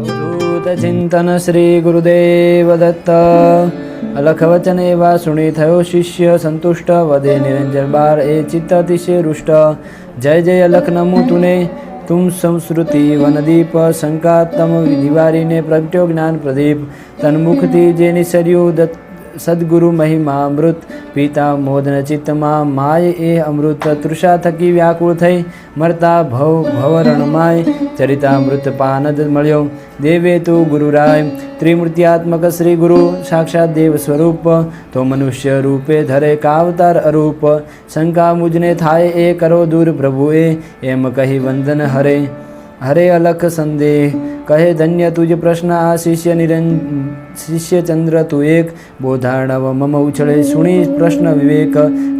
અવધૂતચિંતન શ્રી ગુરુદેવ દત્ત અલખ વચન એવા સુણી થયો શિષ્ય સંતુષ્ટ વધે નિરંજન બાર એ ચિત્ત અતિશય રુષ્ટ જય જય અલખ નમું તુને તુમ સંસ્કૃતિ વનદીપ શંકાતમ નિવારીને પ્રગટ્યો જ્ઞાન પ્રદીપ તન્મુખથી જે નિસર્યું દત્ત સદગુરુ મહિમા અમૃત પિતા મોદન ચિત્તમાં માય એ અમૃત તૃષા થકી વ્યાકુળ થઈ, મરતા ભવ ભવરણમાય, ચરિતામૃત પાનદ મળ્યો. દેવે તું ગુરુરાય, ત્રિમૂર્તિયાત્મક શ્રી ગુરુ, સાક્ષાત દેવ સ્વરૂપ, તો મનુષ્ય રૂપે ધરે કાવતાર અરૂપ. શંકા મુજને થાય એ કરો દૂર પ્રભુએ, એમ કહી વંદન હરે. હરે અલખ સંદેહ, કહે ધન્ય તુજ પ્રશ્ન આ શિષ્ય નિરંજ શિષ્ય ચંદ્ર તું એક. બોધાણવ મમ ઉછળે સુણી પ્રશ્ન વિવેક.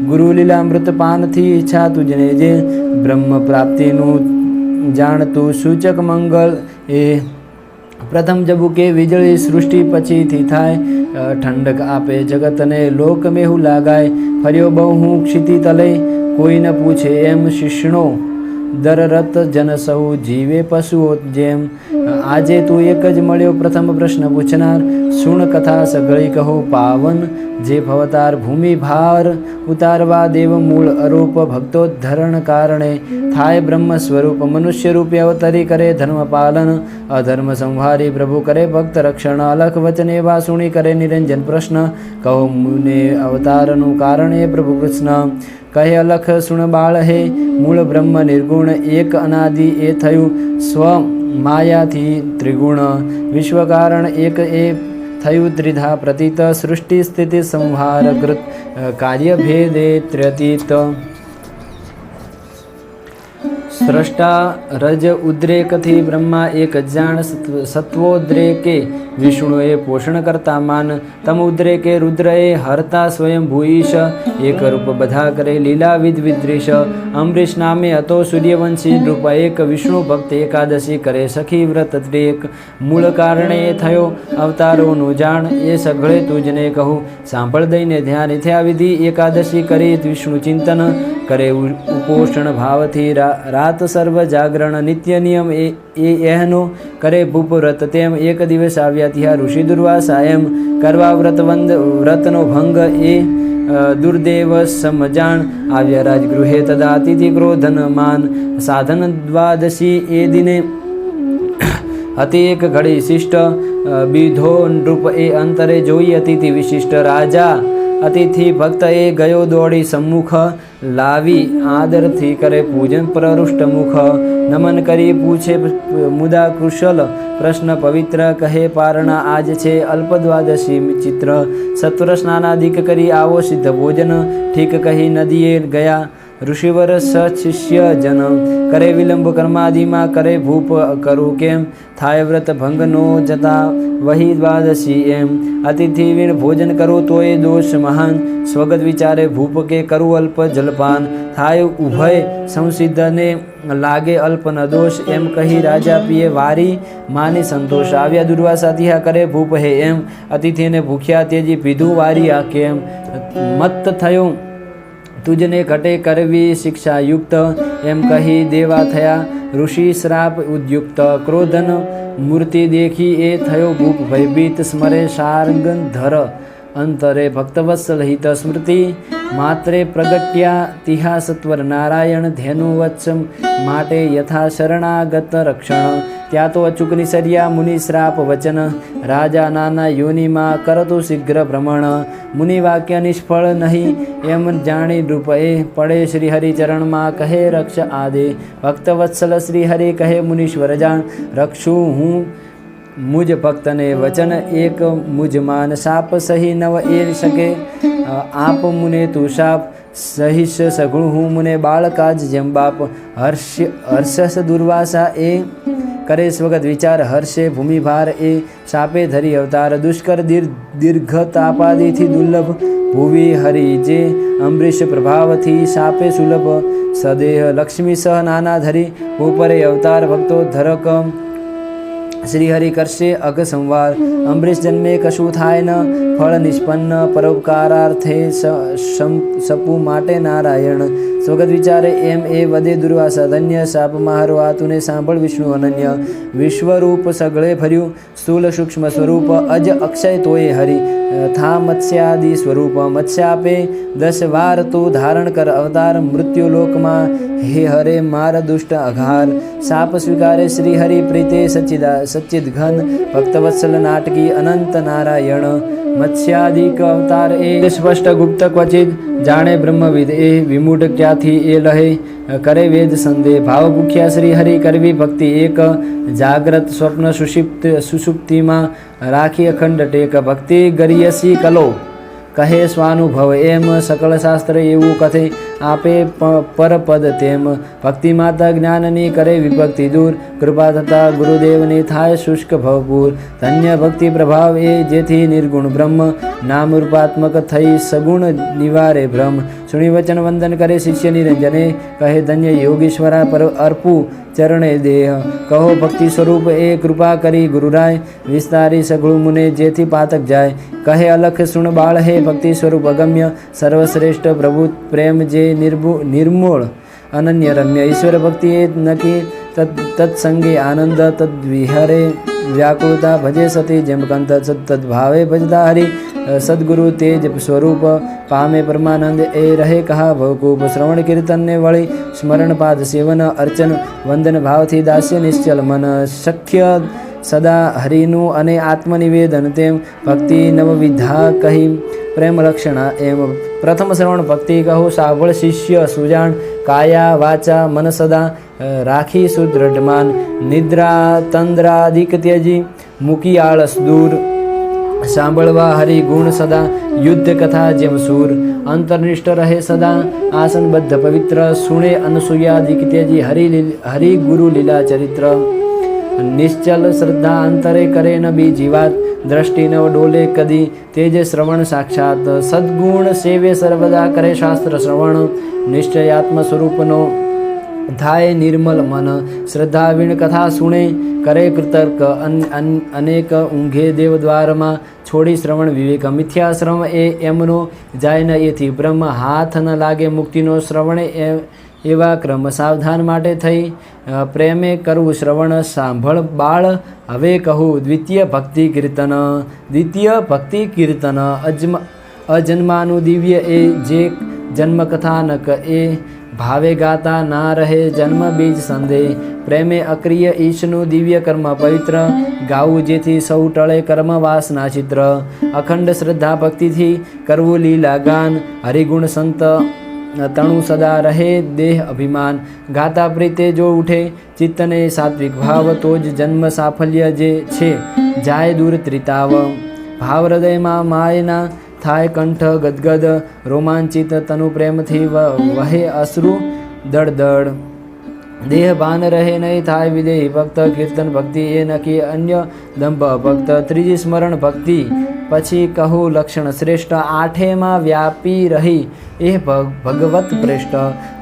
ગુરુ લીલામૃત પાનથી ઈચ્છા તુજને જે. બ્રહ્મ પ્રાપ્તિનું જાણતું સૂચક મંગલ એ. પ્રથમ જબુકે વીજળી સૃષ્ટિ પછીથી થાય. ઠંડક આપે જગતને લોક મેહુ લાગાય. ફર્યો બહુ હું ક્ષિતિ તલે ન પૂછે એમ શિષ્ણો. દરરત જન સૌ જીવે પશુઓ જેમ. આજે તું એક જ મળ્યો, પ્રથમ પ્રશ્ન પૂછનાર. સુણ કથા સઘળી કહો, પાવન જે ભવતાર ભૂમિ ભાર. ઉતારવા દેવ મૂળ અરૂપ ભક્તોદ્ધરણ કારણે. થાય બ્રહ્મ સ્વરૂપ મનુષ્ય રૂપે અવતરી કરે ધર્મ પાલન. અધર્મ સંહારી પ્રભુ કરે ભક્ત રક્ષણ. અલખ વચન એવા સુણી કરે નિરંજન પ્રશ્ન. કહો મુને અવતારનું કારણ એ પ્રભુ કૃષ્ણ. કહે અલખ સુણ બાળ હે, મૂળ બ્રહ્મ નિર્ગુણ એક અનાદિ એ થયું. સ્વ માયાથી ત્રિગુણ વિશ્વકારણ એક એ થયું. ત્રિધા પ્રતીત, સૃષ્ટિ સ્થિતિ સંહાર કૃત કાર્ય ભેદે ત્ર્યતીત. સ્રષ્ટા રજ ઉદ્રેકથી બ્રહ્મા એક જાણ સત્વોદ્રેકે વિષ્ણુએ પોષણ કરતા માન. તમ ઉદ્રેકે રુદ્રએ હરતા સ્વયં ભૂઈશ. એક રૂપ બધા કરે લીલા વિદ્રીશ. અમરીશ નામે હતો સૂર્યવંશી રૂપ એક વિષ્ણુ ભક્ત એકાદશી કરે સખી વ્રત ત્રેક મૂળ કારણે થયો અવતારોનું જાણ. એ સઘળે તુજને કહું, સાંભળ દઈને ધ્યાન. થયા વિધિ એકાદશી કરી વિષ્ણુ ચિંતન. કરે ઉપોષણ ભાવથી રા- રાત સર્વ જાગરણ નિત્ય નિયમ એ એહનો કરે ભૂપ તેમ એક દિવસ આવ્યા ત્યાં ઋષિ દુર્વાસા એમ કરવા વ્રતવંદ વ્રતનો ભંગ એ દુર્દેવ સમજાણ આવ્યા રાજગૃહે. તદા અતિથિ ક્રોધન માન સાધન દ્વાદશી એ દિને હતી એક ઘડી શિષ્ટ બીધો નૃપ એ અંતરે જોઈ અતિથિ વિશિષ્ટ રાજા અતિથિ ભક્ત એ ગયો દોડી સમ્મુખ લાવી આદરથી કરે પૂજન પ્રરુષ્ટ મુખ નમન કરી પૂછે મુદા કુશલ, પ્રશ્ન પવિત્ર, કહે પારણા, આજ છે અલ્પ દ્વાદશી ચિત્ર. સત્વર સ્નાનાધિક કરી આવો સિદ્ધ ભોજન. ઠીક કહી નદીએ ગયા ઋષિવર સશિષ્ય જન. કરે વિલંબ કર્માદિમાં, કરે ભૂપ કરું કેમ? થાય વ્રત ભંગ નો જતા વહી દ્વાદશી એમ. અતિથિ વીણ ભોજન કરો તો એ દોષ મહાન. સ્વગત વિચારે ભૂપ કે કરું અલ્પ જલપાન. થાય ઉભય સંસિદ્ધને લાગે અલ્પ ન દોષ એમ કહી રાજા પીએ વારી માની સંતોષ. આવ્યા દુર્વાસા તિહા કરે ભૂપ હે એમ. અતિથિને ભૂખ્યા તેજી પીધું વારી આ કેમ? મત થયો તુજને ઘટે કરવી શિક્ષાયુક્ત, એમ કહી દેવા થયા. ઋષિ શ્રાપ ઉદ્યુક્ત, ક્રોધન મૂર્તિ દેખી એ થયો ભૂપ ભયભીત સ્મરે સારંગ ધર અંતરે ભક્તવત્સલ હિત સ્મૃતિ. માત્રે પ્રગટ્યા તિહાસત્વર નારાયણ ધેનુવત્સમ માટે યથા શરણાગત રક્ષણ ત્યાં તો અચૂકની સર્યા મુનિ શ્રાપ વચન રાજા નાના યોનિમાં કરતું શીઘ્ર ભ્રમણ મુનિ વાક્ય નિષ્ફળ નહીં એમ જાણી રૂપે પડે શ્રી હરિ ચરણમાં કહે રક્ષ આદે ભક્તવત્સલ શ્રી હરિ કહે મુનીશ્વર જાણ રક્ષું હું મુજ ભક્તને વચન એક મુજ માન સાપ સહી નવ એ શકે. આપ મુને તું શાપ સહિષ સગુણ હું મુને બાળકાજ જેમ બાપ. હર્ષ, હર્ષસ દુર્વાસા એ. કરે સ્વગત વિચાર હર્ષે ભૂમિભાર એ. સાપે ધરી અવતાર દુષ્કર દીર, દીર્ઘ તાપાદિથી દુર્લભ. ભુવિ હરિ જે અમરીશ પ્રભાવથી સાપે સુલભ. સદેહ લક્ષ્મી સહ નાના ધરી. ઉપરે અવતાર ભક્તો ધરક શ્રી હરિ કરશે અઘ સંવાર અમરીશ જન્મે કશું થાય ન. ફળ નિષ્પન્ન, પરોપકારાર્થે સપુ માટે નારાયણ. સ્વગત વિચારે એમ એ વધે દુર્વાસા. ધન્ય સાપ મારો આતુને સાંભળ વિષ્ણુ અનન્ય. વિશ્વરૂપ સગળે ભર્યું. સ્થૂલ સૂક્ષ્મ સ્વરૂપ અજ અક્ષય તોય હરિ. થા મત્સ્યાદિ સ્વરૂપ મત્સ્ય આપે દસ વાર તો ધારણ કર અવતાર મૃત્યુલોકમાં હે હરે માર દુષ્ટ અઘાર સાપ સ્વીકારે શ્રી હરિ પ્રીતે સચ્ચિદા સચ્ચિદ ઘન ભક્તવત્સલ નાટકી અનંત નારાયણ મત્સ્યાદિક અવતાર એ સ્પષ્ટ ગુપ્ત ક્વચિત જાણે બ્રહ્મવિદ, એ વિમૂઢ ક્યાંથી એ લહે? કરે વેદ સંદેહ ભાવ ભૂખ્યા શ્રી હરિ કરવી ભક્તિ, એક જાગ્રત સ્વપ્ન સુષિપ્ત સુષુપ્તિમાં રાખી અખંડ ટેક. ભક્તિ ગરિયસી કલો. કહે સ્વાનુભવ એમ સકળ શાસ્ત્ર એવું કથે આપે પરપદ તેમ. ભક્તિ માતા જ્ઞાનની કરે વિભક્તિ દૂર. કૃપા થતા ગુરુદેવની થાય શુષ્ક ભવપૂર. ધન્ય ભક્તિ પ્રભાવ એ જેથી નિર્ગુણ બ્રહ્મ. નામ રૂપાત્મક થઈ સગુણ નિવારે બ્રહ્મ સુણી વચન વંદન કરે શિષ્ય નિરંજને. કહે ધન્ય યોગીશ્વરા પર અર્પુ. ચરણે દેહ. કહો, ભક્તિ સ્વરૂપ, એ કૃપા કરી ગુરુરાય. વિસ્તારી સઘળું મુને, જેથી પાતક જાય. કહે, અલખ સુણ બાળ, હે ભક્તિ સ્વરૂપ, અગમ્ય. સર્વશ્રેષ્ઠ પ્રભુ, પ્રેમ જે નિર્ભુ, નિર્મૂળ. અનન્ય રમ્ય ઈશ્વર ભક્તિ એ નકી તત, તત્સંગે, આનંદ, તદ્વિહરે. વ્યાકુળતા ભજે સતી, જેમ કંત તદ્ભાવે ભજતા હરિ. સદગુરુ તેજ સ્વરૂપ પામે પરમાનંદ એ રહે કહા ભવકૂપ શ્રવણ કીર્તનને વળી સ્મરણ પાદ સેવન અર્ચન વંદન ભાવથી દાસ્ય નિશ્ચલ મન શક્ય સદા હરિનું અને આત્મનિવેદન તેમ ભક્તિ નવવિધા કહી પ્રેમ લક્ષણા એમ. પ્રથમ શ્રવણ ભક્તિ કહો સાંભળ શિષ્ય સુજાણ કાયા વાચા મન સદા રાખી સુદ્રઢમાન. નિદ્રા તંદ્રાદિક ત્યજી, મૂકી આળસ દૂર. સાંભળવા હરિ ગુણ સદા યુદ્ધ કથા જેમ સૂર અંતર્નિષ્ઠ રહે સદા આસનબદ્ધ પવિત્ર સુણે અનસૂયાદિક ત્યજી હરિ લીલ- હરિ ગુરુ લીલા ચરિત્ર નિશ્ચલ શ્રદ્ધા અંતરે કરે ન બીજી વાત દ્રષ્ટિ નવ ડોલે કદી તેજ શ્રવણ સાક્ષાત સદગુણ સેવે સર્વદા કરે શાસ્ત્ર શ્રવણ નિશ્ચયાત્મ સ્વરૂપનો થાય નિર્મલ મન શ્રદ્ધા વીણ કથા સુણે કરે કૃતર્ક અન- અન- અનેક ઊંઘે દેવદ્વારમાં છોડી શ્રવણ વિવેક મિથ્યાશ્રમ એ એમનો જાય ન એથી બ્રહ્મ હાથ ન લાગે મુક્તિનો શ્રવણ એ એવા ક્રમ સાવધાન માટે થઈ પ્રેમે કરવું શ્રવણ સાંભળ બાળ હવે કહું દ્વિતીય ભક્તિ કીર્તન દ્વિતીય ભક્તિ કીર્તન અજમ અજન્માનું દિવ્ય એ જે જન્મકથાનક એ ભાવે ગાતા ના રહે જન્મ બીજ સંદેહ પ્રેમે અક્રિય ઈશનું દિવ્ય કર્મ પવિત્ર, ગાવું જેથી સૌ ટળે કર્મ વાસના ચિત્ર. અખંડ શ્રદ્ધા ભક્તિથી કરવું લીલા ગાન, હરિગુણ સંત તણુ સદા રહે દેહ અભિમાન. ગાતા પ્રીતે જો ઉઠે ચિત્તને સાત્વિક ભાવ, તો જ જન્મ સાફલ્ય જે છે, જાય દૂર ત્રિતાવ. ભાવ હૃદયમાં માયના થાય કંઠ ગદગદ રોમાંચિત તનુ પ્રેમથી વહે અશ્રુ દળદળ. દેહ ભાન રહે નહીં થાય વિદેહી ભક્ત, કીર્તન ભક્તિ એ નકી અન્ય દંભ ભક્ત. ત્રીજી સ્મરણ ભક્તિ, પછી કહું લક્ષણ શ્રેષ્ઠ, આઠેમાં વ્યાપી રહી. એ ભગ- ભગવત પ્રેષ્ઠ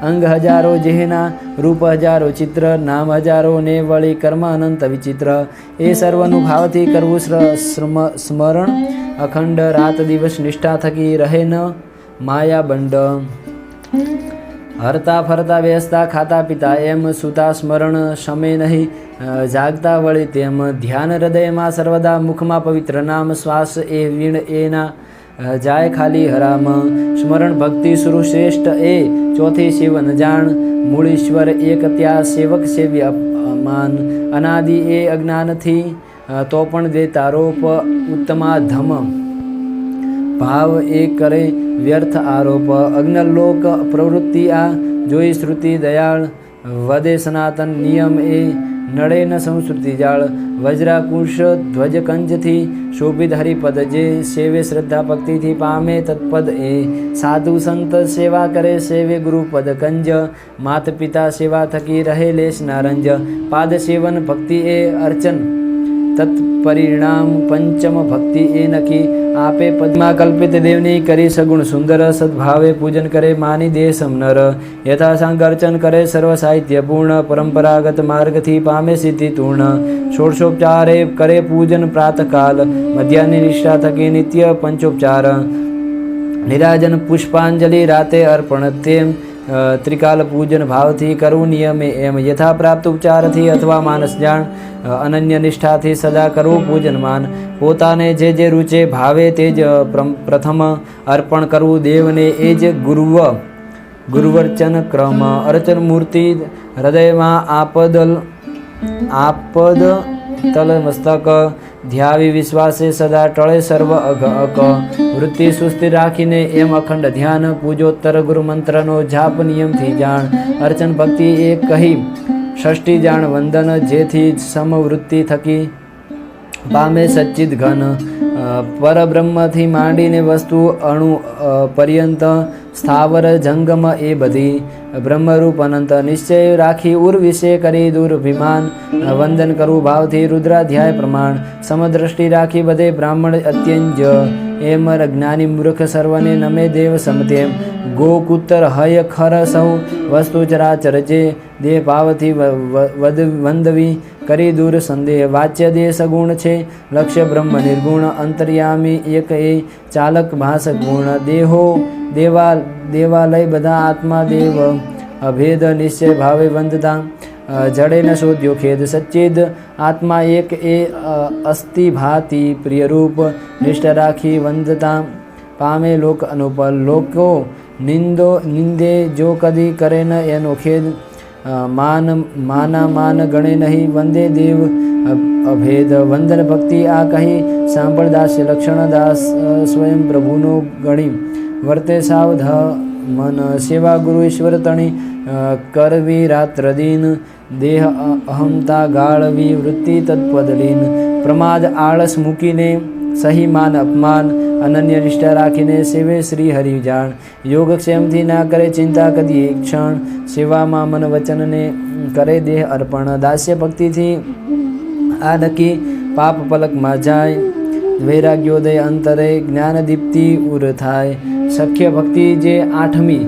અંગ હજારો જેહના રૂપ હજારો ચિત્ર, નામ હજારો ને વળી કર્મ અનંત વિચિત્ર. એ સર્વનું ભાવથી કરવું સ્મરણ. અખંડ રાત દિવસ નિષ્ઠા થકી રહે ન માયા બંડ હરતા ફરતા, બેસતા, ખાતા, પીતા, એમ સુતા સ્મરણ શમે નહીં. જાગતા વળી તેમ ધ્યાન હૃદયમાં સર્વદા મુખમાં પવિત્ર નામ શ્વાસ એ વીણ એના જાય ખાલી હરામ. સ્મરણ ભક્તિ સુરુ શ્રેષ્ઠ એ. ચોથી શિવન જાણ. મૂળીશ્વર એક ત્યાં સેવક સેવ્ય અપમાન અનાદિ એ અજ્ઞાનથી તો પણ દે તારોપ ઉત્તમા ધમ ભાવ એ કરે વ્યર્થ આરોપ. અગ્નલોક પ્રવૃત્તિ આ. જોઈ શ્રુતિ દયાળ. વદે સનાતન નિયમ એ. નડે ન સંસ્કૃતિ જાળ. વજ્રાકુશ ધ્વજ કંજથી શોભિત હરિપદ જે સેવે શ્રદ્ધા ભક્તિથી પામે તત્પદ એ. સાધુ સંત સેવા કરે સેવે ગુરુપદ કંજ. માત પિતા સેવા થકી રહે લેશ નારંજ. પાદ સેવન ભક્તિ એ અર્ચન. તત્પરિણામ પંચમ ભક્તિ એ નકી આપે પદ્મા કલ્પિત દેવની કરી સગુણ સુંદર સદભાવે પૂજન કરે માની દે સમનર યથાસાંગ અર્ચન કરે સર્વ સાહિત્ય પૂર્ણ પરંપરાગત માર્ગથી પામે સિદ્ધિ તૂર્ણ ષોડશોપચારે કરે પૂજન પ્રાતકાલ મધ્યાહની નિષ્ઠા થકી નિત્ય પંચોપચાર નિરાજન પુષ્પાંજલિ રાતે અર્પણ તેમ ત્રિકાલ પૂજન ભાવથી કરવું નિયમે એમ યથા પ્રાપ્ત ઉપચારથી અથવા માનસ જાણ અનન્ય નિષ્ઠાથી સદા કરવું પૂજન માન. પોતાને જે જે રૂચે ભાવે તે જ પ્રથમ અર્પણ કરવું દેવને એ જ ગુરુવ, ગુરુવર્ચન ક્રમ. અર્ચન મૂર્તિ હૃદયમાં આપદલ આપદ તલ મસ્તક ધ્યાવી વિશ્વાસે સદા ટળે સર્વ અઘ અક. વૃત્તિ સુસ્તી રાખીને એમ અખંડ ધ્યાન, પૂજોત્તર ગુરુ મંત્રનો જાપ નિયમથી જાણ. અર્ચન ભક્તિ એ કહી, ષષ્ઠી જાણ વંદન જેથી સમવૃત્તિ થકી. પામે સચ્ચિદ ઘન. પરબ્રહ્મથી માંડીને વસ્તુ અણુ પર્યંત, સ્થાવર, જંગમ એ બધી બ્રહ્મરૂપ અનંત નિશ્ચય રાખી ઉર વિશે કરી દુર્ભિમાન વંદન કરવું ભાવથી રુદ્રાધ્યાય પ્રમાણ, સમદ્રષ્ટિ રાખી બધે બ્રાહ્મણ અત્યંજ. એમ જ્ઞાની મૂર્ખ સર્વને નમે દેવ સમતેમ ગોકુત્તર હય ખર સૌ, વસ્તુ ચરાચર જે દેહ ભાવથી વંદવી કરી દૂર સંદેહ. વાચ્ય દેહ સગુણ છે. લક્ષ્ય બ્રહ્મ નિર્ગુણ. અંતર્યામી એક એ ચાલક ભાસ ગુણ. દેહો દેવા દેવાલય બધા આત્મા દેવ. અભેદ નિશ્ચય ભાવે વંદતા. જડે ન શોધ્યો ખેદ સચ્ચિદ. આત્મા એક એ અસ્થિ ભાતિ પ્રિયરૂપ. નિષ્ઠ રાખી વંદતા. પામે લોક અનુપલ. લોકો નિંદો, નિંદે જો કદી કરે ન એનો ખેદ. માન માના માન ગણે નહીં, વંદે દેવ અભેદ, વંદન ભક્તિ આ કહી સાંભળ દાસ લક્ષણ દાસ સ્વયં પ્રભુનો ગણી. વર્તે સાવધ મન સેવા ગુરુ ઈશ્વર તણી કરવી રાત્ર દિન દેહ અહંતા ગાળવી વૃત્તિ તત્પદલીન પ્રમાદ આળસ મૂકીને સહી માન અપમાન અનન્ય નિષ્ઠા રાખીને સેવે શ્રી હરિ જાણ. યોગક્ષેમથી ના કરે ચિંતા કદી એક ક્ષણ. સેવામાં મન વચનને કરે દેહ અર્પણ. દાસ્ય ભક્તિથી આ નક્કી પાપ પલકમાં જાય. વૈરાગ્યોદય અંતરે જ્ઞાન દીપ્તિ ઉર થાય. સખ્ય ભક્તિ જે આઠમી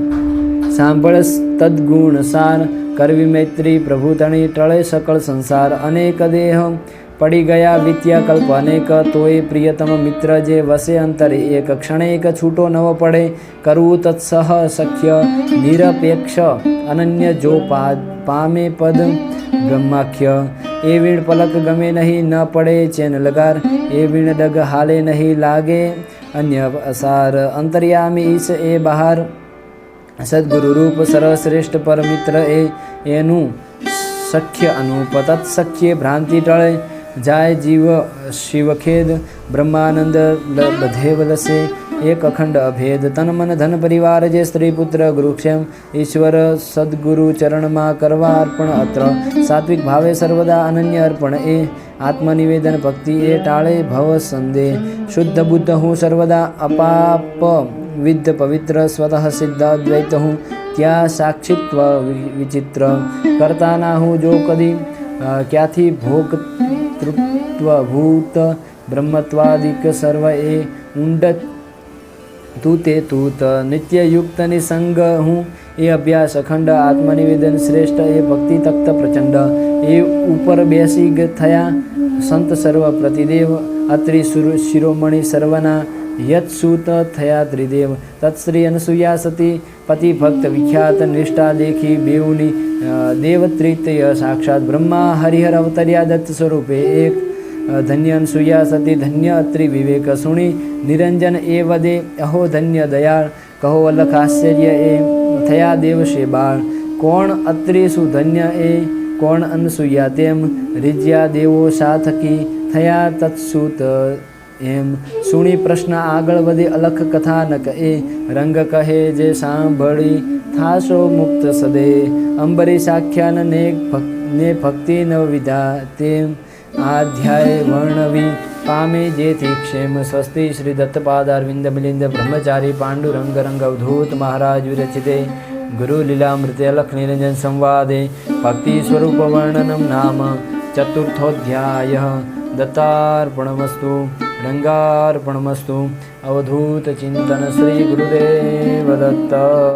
સાંભળ તદ્ગુણ સાર કરવી મૈત્રી પ્રભુ તણી ટળે સકળ સંસાર. અનેક દેહ પડી ગયા વિત્યા કલ્પ અનેક, તોય પ્રિયતમ મિત્ર જે વસે અંતરે, એક ક્ષણે એક છૂટો નવો પડે, કરવું તત્સહ સખ્ય નિરપેક્ષ, અનન્ય જો પામે પદ, બ્રહ્માખ્ય. એ વીણ પલક ગમે નહીં, ન પડે ચેન લગાર, એ વીણ ડગ હાલે નહીં લાગે, અન્ય અસાર. અંતર્યામી ઈશ એ બહાર, સદગુરુ રૂપ સર્વશ્રેષ્ઠ પરમિત્ર એ, એનું સખ્ય અનુપ તત્સખ્ય ભ્રાંતિ ટળે જાય જીવ શિવખેદ, બ્રહ્માનંદ લ- બધે વલસે, એક અખંડ અભેદ. તન મન ધન પરિવાર જે સ્ત્રી પુત્ર ગુરુક્ષેમ, ઈશ્વર સદગુરુ ચરણમાં કરવા અર્પણ અત્ર. સાત્વિક ભાવે સર્વદા અનન્ય અર્પણ એ. આત્મનિવેદન ભક્તિ એ ટાળે ભવ સંદેહ શુદ્ધ બુદ્ધ હું સર્વદા અપાપ, વિદ્ધ પવિત્ર સ્વતઃ સિદ્ધ અદ્વૈત હું. ત્યાં સાક્ષિત્વ વિચિત્ર. કરતા ના હું જો કદી ક્યાંથી ભોગ તૃપ્ત્વ ભૂત બ્રહ્મત્વાદિક સર્વ એ ઊંડ તૂતે તૂત નિત્યયુક્ત નિસંગ હું એ અભ્યાસ અખંડ આત્મનિવેદન શ્રેષ્ઠ એ ભક્તિ તખ્ત પ્રચંડ એ ઉપર બેસી થયા સંત સર્વ પ્રતિદેવ અત્રિ શિરોમણી સર્વના યત્સૂત થયા ત્રિદેવ તત્શ્રી અનસુયા સતી પતિ ભક્ત વિખ્યાત નિષ્ઠા દેખી બેઉની દેવત્રિતય સાક્ષાત બ્રહ્મા હરિહર અવતર્યા દત્ત સ્વરૂપે એક ધન્ય સુયા સતી ધન્ય અત્રિ વિવેક સુણી નિરંજન એ વદે અહો ધન્ય દયાળ કહો અલખ આશ્ચર્ય એ થયા દેવ શે બાળ કોણ અત્રિ સુધન્ય એ કોણ અનસુયા તેમ રીજ્યા દેવો સાથકી થયા તત્સુત એમ સુણી પ્રશ્ન આગળ વધી, અલખ કથા ન કહે, રંગ કહે જે સાંભળી, થાશો મુક્ત સદે. અંબરી સાખ્યાન ને ને ભક્તિ ન વિધા તેમ આધ્યાય વર્ણવી પામે જેથી ક્ષેમ સ્વસ્તિ શ્રી દત્તપાદારવિંદ મિલિંદ બ્રહ્મચારી પાંડુરંગ રંગ અવધૂત મહારાજ વિરચિતે. ગુરુ લીલામૃતે અલખ નિરંજન સંવાદે ભક્તિ સ્વરૂપ વર્ણનમ નામ ચતુર્થોધ્યાય દત્તાર્પણમસ્તુ. રંગાર્પણમસ્તુ અવધૂત ચિંતન શ્રી ગુરુદેવ દત્ત